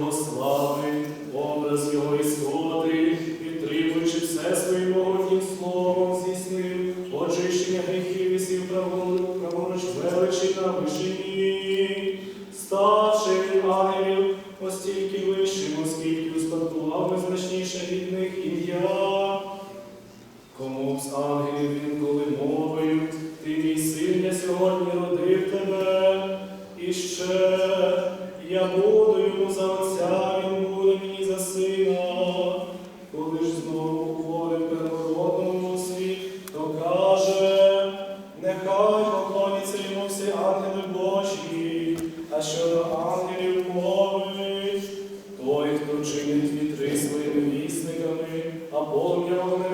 його славу. полум'я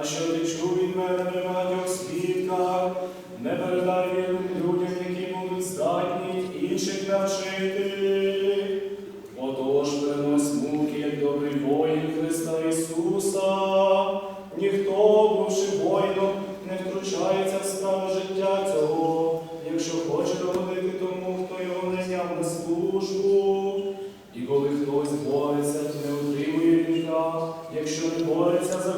а що ти чув від мене при багатьох свідках, не передай вірним людям, які будуть здатні інших навчити. Отож принось муки, як добрий воїн Христа Ісуса, ніхто, бувши воїном, не втручається в справу життя цього, якщо хоче догодити тому, хто його не зняв на службу, і коли хтось бореться, не отримує віка, якщо не бореться за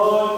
Lord.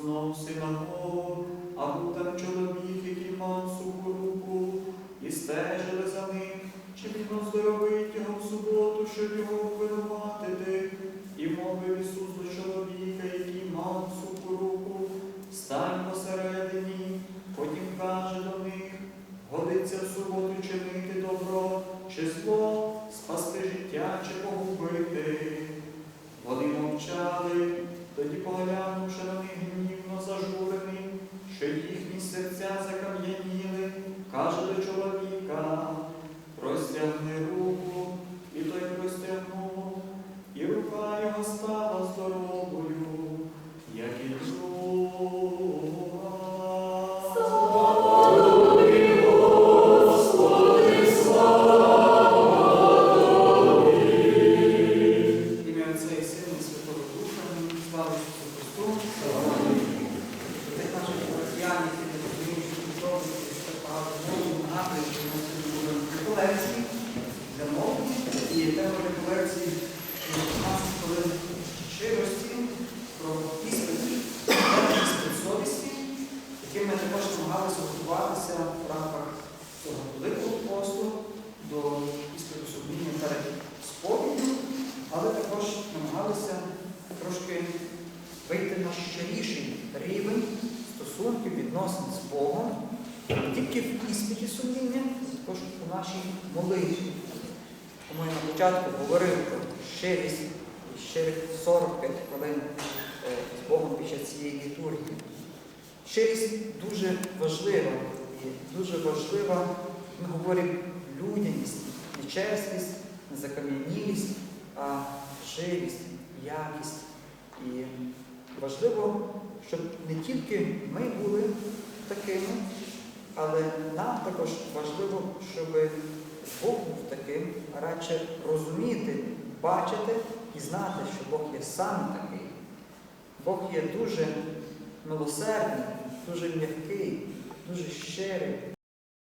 Знов в синагогу, а був там чоловік, який мав суху руку, і стежили за ним, чи він оздоровить його в суботу, щоб його обвинуватити. І мовив Ісус до чоловіка, який мав суху руку, стань посередині, потім каже до них, годиться в суботу чинити добро, чи зло, тема 15 хвилин щирості про іспит, іспит яким ми також намагалися готуватися в рамках цього великого посту до іспиту сумління перед сповіддю але також намагалися трошки вийти на щиріший рівень стосунків відносин з Богом, не тільки в іспиті сумління, а також у нашій молитві. Тому я на початку говорив про щирість і щирих 45 хвилин е, з Богом під час цієї літургії. Щирість дуже важлива і дуже важлива, ми говоримо, людяність, не чесність, не закам'янілість, а живість, якість. І важливо, щоб не тільки ми були такими, але нам також важливо, щоб Бог був таким, а радше розуміти, бачити і знати, що Бог є саме такий. Бог є дуже милосердний, дуже м'який, дуже щирий,